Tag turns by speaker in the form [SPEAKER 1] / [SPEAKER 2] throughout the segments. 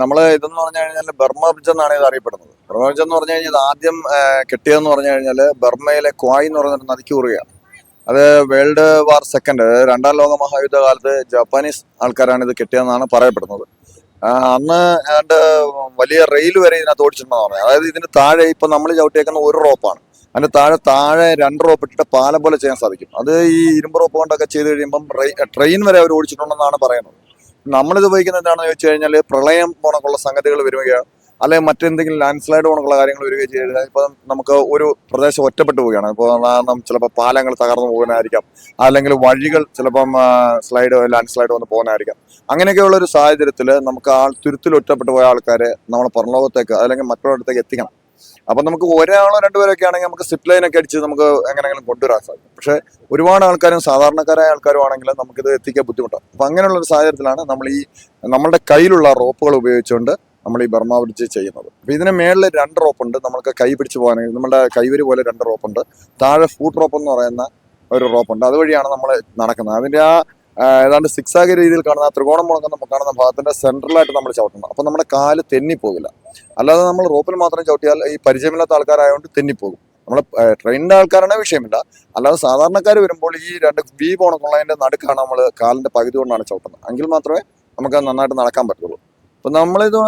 [SPEAKER 1] നമ്മൾ ഇതെന്ന് പറഞ്ഞു കഴിഞ്ഞാൽ ബർമ ബ്രിഡ്ജ് എന്നാണ് ഇത് അറിയപ്പെടുന്നത്. ബർമ ബ്രിഡ്ജ് എന്ന് പറഞ്ഞു കഴിഞ്ഞാൽ ആദ്യം കെട്ടിയതെന്ന് പറഞ്ഞു കഴിഞ്ഞാൽ ബർമയിലെ ക്വായ് എന്ന് പറയുന്ന നദിക്ക് കുറുകയാണ്. അത് വേൾഡ് വാർ സെക്കൻഡ് രണ്ടാം ലോക മഹായുദ്ധ കാലത്ത് ജാപ്പാനീസ് ആൾക്കാരാണ് ഇത് കെട്ടിയതെന്നാണ് പറയപ്പെടുന്നത്. അന്ന് ഏതാണ്ട് വലിയ റെയിൽ വരെ ഇതിനകത്ത് ഓടിച്ചിട്ടുണ്ടെന്ന് പറഞ്ഞു. അതായത് ഇതിന് താഴെ ഇപ്പൊ നമ്മൾ ചവിട്ടിയേക്കുന്ന ഒരു റോപ്പാണ്. അതിന്റെ താഴെ താഴെ രണ്ട് റോപ്പ് ഇട്ടിട്ട് പാലം പോലെ ചെയ്യാൻ സാധിക്കും. അത് ഈ ഇരുമ്പ് റോപ്പ് കൊണ്ടൊക്കെ ചെയ്ത് കഴിയുമ്പം ട്രെയിൻ വരെ അവർ ഓടിച്ചിട്ടുണ്ടെന്നാണ് പറയുന്നത്. നമ്മളിത് ഉപയോഗിക്കുന്നത് എന്താണെന്ന് ചോദിച്ചു കഴിഞ്ഞാൽ പ്രളയം പോണക്കുള്ള സംഗതികൾ വരികയാണ്. അല്ലെങ്കിൽ മറ്റെന്തെങ്കിലും ലാൻഡ് സ്ലൈഡ് പോണക്കുള്ള കാര്യങ്ങൾ വരികയും ചെയ്ത് കഴിഞ്ഞാൽ ഇപ്പം നമുക്ക് ഒരു പ്രദേശം ഒറ്റപ്പെട്ടു പോവുകയാണ്. ഇപ്പോൾ കാരണം ചിലപ്പോൾ പാലങ്ങൾ തകർന്നു പോകുന്നതായിരിക്കാം. അല്ലെങ്കിൽ വഴികൾ ചിലപ്പം സ്ലൈഡ് ലാൻഡ് സ്ലൈഡ് വന്ന് പോകുന്നതായിരിക്കാം. അങ്ങനെയൊക്കെയുള്ള ഒരു സാഹചര്യത്തിൽ നമുക്ക് ആൾ തുരുത്തിൽ ഒറ്റപ്പെട്ടു പോയ ആൾക്കാരെ നമ്മൾ പുറംലോകത്തേക്ക് അല്ലെങ്കിൽ മറ്റൊരിടത്തേക്ക് എത്തിക്കണം. അപ്പം നമുക്ക് ഒരാളോ രണ്ടുപേരോ ഒക്കെ ആണെങ്കിൽ നമുക്ക് സിപ്പ് ലൈനൊക്കെ അടിച്ച് നമുക്ക് എങ്ങനെയെങ്കിലും കൊണ്ടുവരാൻ സാധിക്കും. പക്ഷേ ഒരുപാട് ആൾക്കാരും സാധാരണക്കാരായ ആൾക്കാരും ആണെങ്കിൽ നമുക്കിത് എത്തിക്കാൻ ബുദ്ധിമുട്ടാണ്. അപ്പം അങ്ങനെയുള്ള ഒരു സാഹചര്യത്തിലാണ് നമ്മൾ ഈ നമ്മളുടെ കയ്യിലുള്ള റോപ്പുകൾ ഉപയോഗിച്ചുകൊണ്ട് നമ്മൾ ഈ ബർമ പിടിച്ച് ചെയ്യുന്നത്. അപ്പൊ ഇതിന് മേളിൽ രണ്ട് റോപ്പുണ്ട്. നമ്മൾക്ക് കൈ പിടിച്ച് പോകാനായി നമ്മുടെ കൈവരി പോലെ രണ്ട് റോപ്പുണ്ട്. താഴെ ഫൂട്ട് റോപ്പ് എന്ന് പറയുന്ന ഒരു റോപ്പുണ്ട്. അതുവഴിയാണ് നമ്മൾ നടക്കുന്നത്. അതിന്റെ ആ ഏതാണ്ട് സിക്സ് ആഗ് രീതിയിൽ കാണുന്ന ത്രികോണം നമുക്ക് കാണുന്ന ഭാഗത്തിന്റെ സെൻട്രലായിട്ട് നമ്മൾ ചവിട്ടണം അപ്പോൾ നമ്മുടെ കാൽ തെന്നിപ്പോകില്ല അല്ലാതെ നമ്മൾ റോപ്പിൽ മാത്രം ചവിട്ടിയാൽ ഈ പരിചയമില്ലാത്ത ആൾക്കാരായതുകൊണ്ട് തെന്നിപ്പോകും. നമ്മൾ ട്രെയിനിന്റെ ആൾക്കാരാണെങ്കിൽ വിഷയമില്ല. അല്ലാതെ സാധാരണക്കാർ വരുമ്പോൾ ഈ രണ്ട് വി പോണക്കുള്ളതിന്റെ നടുക്കാണ് നമ്മൾ കാലിന്റെ പകുതി കൊണ്ടാണ് ചവിട്ടുന്നത്. എങ്കിൽ മാത്രമേ നമുക്ക് നന്നായിട്ട് നടക്കാൻ പറ്റുള്ളൂ അപ്പം നമ്മളിത്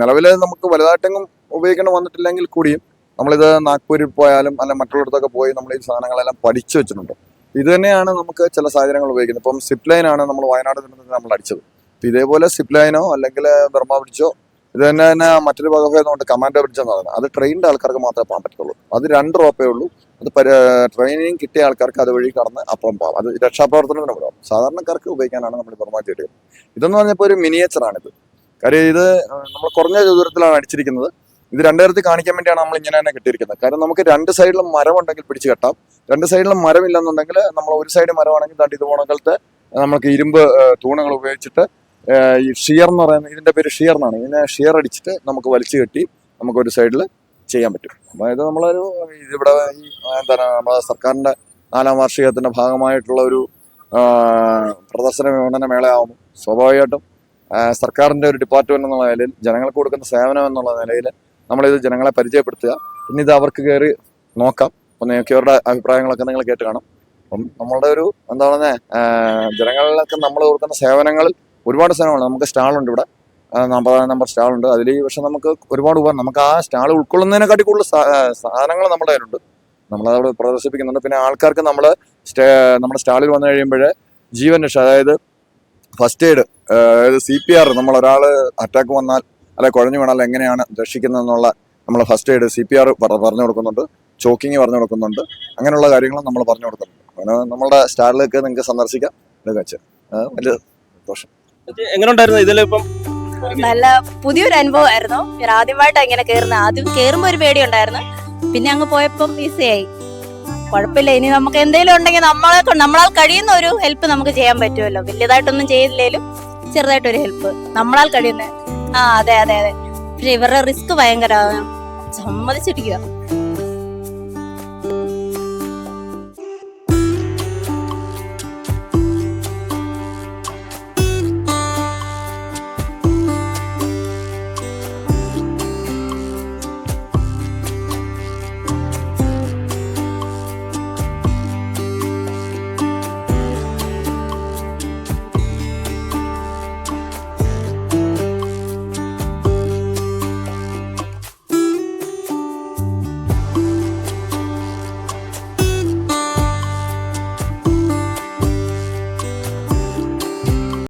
[SPEAKER 1] നിലവിൽ നമുക്ക് വലുതായിട്ടെങ്കിലും ഉപയോഗിക്കണം വന്നിട്ടില്ലെങ്കിൽ കൂടിയും നമ്മളിത് നാഗ്പൂരിൽ പോയാലും അല്ല മറ്റുള്ളിടത്തൊക്കെ പോയി നമ്മൾ ഈ സാധനങ്ങളെല്ലാം പഠിച്ചു വെച്ചിട്ടുണ്ട്. ഇത് തന്നെയാണ് നമുക്ക് ചില സാഹചര്യങ്ങൾ ഉപയോഗിക്കുന്നത്. ഇപ്പം സിപ്ലൈനാണ് നമ്മൾ വയനാട് നമ്മൾ അടിച്ചത് ഇതേപോലെ സിപ്ലൈനോ അല്ലെങ്കിൽ ബർമ ബ്രിഡ്ജോ ഇത് തന്നെ തന്നെ മറ്റൊരു വകഭേദമുണ്ട് കമാൻഡോ ബ്രിഡ്ജ് എന്ന് പറയുന്നത് അത് ട്രെയിൻഡ് ആൾക്കാർക്ക് മാത്രമേ പോകാൻ പറ്റുള്ളൂ അത് രണ്ട് റോപ്പേ ഉള്ളൂ. അത് ട്രെയിനിങ് കിട്ടിയ ആൾക്കാർക്ക് അത് വഴി കടന്ന് അപ്പുറം പോകാം. അത് രക്ഷാപ്രവർത്തനത്തിന് പോകാം. സാധാരണക്കാർക്ക് ഉപയോഗിക്കാനാണ് നമ്മൾ പെർമാറ്റി എടുക്കുന്നത് ഇതെന്ന് പറഞ്ഞപ്പോൾ ഒരു മിനിയേച്ചറാണിത് കാര്യം ഇത് നമ്മൾ കുറഞ്ഞ ദൂരത്തിലാണ് അടിച്ചിരിക്കുന്നത്. ഇത് രണ്ടു തരത്തിൽ കാണിക്കാൻ വേണ്ടിയാണ് നമ്മൾ ഇങ്ങനെ തന്നെ കെട്ടിയിരിക്കുന്നത്. കാരണം നമുക്ക് രണ്ട് സൈഡിലും മരം ഉണ്ടെങ്കിൽ പിടിച്ച് കെട്ടാം. രണ്ട് സൈഡിലും മരമില്ലെന്നുണ്ടെങ്കിൽ നമ്മൾ ഒരു സൈഡ് മരമാണെങ്കിൽ ദാണ്ട് ഇത് പോണക്കലത്തെ നമുക്ക് ഇരുമ്പ് തൂണുകൾ ഉപയോഗിച്ചിട്ട് ഈ ഷിയർ എന്ന് പറയുന്ന ഇതിന്റെ പേര് ഷിയർ എന്നാണ്. ഇതിനെ ഷിയർ അടിച്ചിട്ട് നമുക്ക് വലിച്ചു കെട്ടി നമുക്ക് ഒരു സൈഡിൽ ചെയ്യാൻ പറ്റും. അതായത് നമ്മളൊരു ഇതിവിടെ ഈ എന്താണ് നമ്മുടെ സർക്കാരിന്റെ നാലാം വാർഷികത്തിന്റെ ഭാഗമായിട്ടുള്ള ഒരു പ്രദർശന വിപണന മേളയാവുമ്പോൾ സ്വാഭാവികമായിട്ടും സർക്കാരിന്റെ ഒരു ഡിപ്പാർട്ട്മെന്റ് എന്നുള്ള നിലയിൽ ജനങ്ങൾക്ക് കൊടുക്കുന്ന സേവനം എന്നുള്ള നിലയിൽ നമ്മളിത് ജനങ്ങളെ പരിചയപ്പെടുത്തുക. പിന്നെ ഇത് അവർക്ക് കയറി നോക്കാം. അപ്പം നിങ്ങൾക്ക് അവരുടെ അഭിപ്രായങ്ങളൊക്കെ നിങ്ങൾ കേട്ട് കാണാം. അപ്പം നമ്മളുടെ ഒരു എന്താ പറയുന്നത് ജനങ്ങളിലൊക്കെ നമ്മൾ കൊടുക്കുന്ന സേവനങ്ങളിൽ ഒരുപാട് സ്ഥലമാണ് നമുക്ക് സ്റ്റാളുണ്ട് ഇവിടെ. നാൽപ്പതാം നമ്പർ സ്റ്റാളുണ്ട്. അതിൽ പക്ഷെ നമുക്ക് ഒരുപാട് ഉപകരണം നമുക്ക് ആ സ്റ്റാൾ ഉൾക്കൊള്ളുന്നതിനെക്കാട്ടി കൂടുതൽ സാധനങ്ങൾ നമ്മുടെ കയ്യിലുണ്ട്. നമ്മളതവിടെ പ്രദർശിപ്പിക്കുന്നുണ്ട്. പിന്നെ ആൾക്കാർക്ക് നമ്മൾ സ്റ്റേ നമ്മുടെ സ്റ്റാളിൽ വന്നു കഴിയുമ്പോൾ ജീവൻ രക്ഷ. അതായത് ഫസ്റ്റ് എയ്ഡ് അതായത് സി പി ആർ നമ്മൾ ഒരാൾ അറ്റാക്ക് വന്നാൽ അല്ലെ കുഴഞ്ഞു വീണാൽ എങ്ങനെയാണ് രക്ഷിക്കുന്നതെന്നുള്ള നമ്മൾ first aid C P R പറഞ്ഞു കൊടുക്കുന്നുണ്ട്. ചോക്കിങ് പറഞ്ഞു കൊടുക്കുന്നുണ്ട്. അങ്ങനെയുള്ള കാര്യങ്ങളും നമ്മൾ പറഞ്ഞു കൊടുക്കുന്നുണ്ട്. അങ്ങനെ നമ്മുടെ സ്റ്റാളിലേക്ക് നിങ്ങൾക്ക് സന്ദർശിക്കാം. ഇത് വെച്ച്. വലിയ സന്തോഷം.
[SPEAKER 2] എങ്ങനെ ഉണ്ടായിരുന്നു ഇതിലിപ്പം
[SPEAKER 3] നല്ല പുതിയൊരു അനുഭവമായിരുന്നു ഞാൻ ആദ്യമായിട്ടാണ് ഇങ്ങനെ കയറുന്നത് ആദ്യം കയറുമ്പോൾ ഒരു പേടി ഉണ്ടായിരുന്നു. പിന്നെ അങ്ങ് പോയപ്പം ഈസിയായി കുഴപ്പമില്ല. ഇനി നമുക്ക് എന്തെങ്കിലും ഉണ്ടെങ്കിൽ നമ്മളെ നമ്മളാൽ കഴിയുന്ന ഒരു ഹെൽപ്പ് നമുക്ക് ചെയ്യാൻ പറ്റുമല്ലോ. വലിയതായിട്ടൊന്നും ചെയ്തില്ലേലും ചെറുതായിട്ടൊരു ഹെൽപ്പ് നമ്മളാൽ കഴിയുന്ന ആ അതെ അതെ അതെ. പക്ഷെ ഇവരുടെ റിസ്ക് ഭയങ്കര സമ്മതിച്ചിരിക്കുക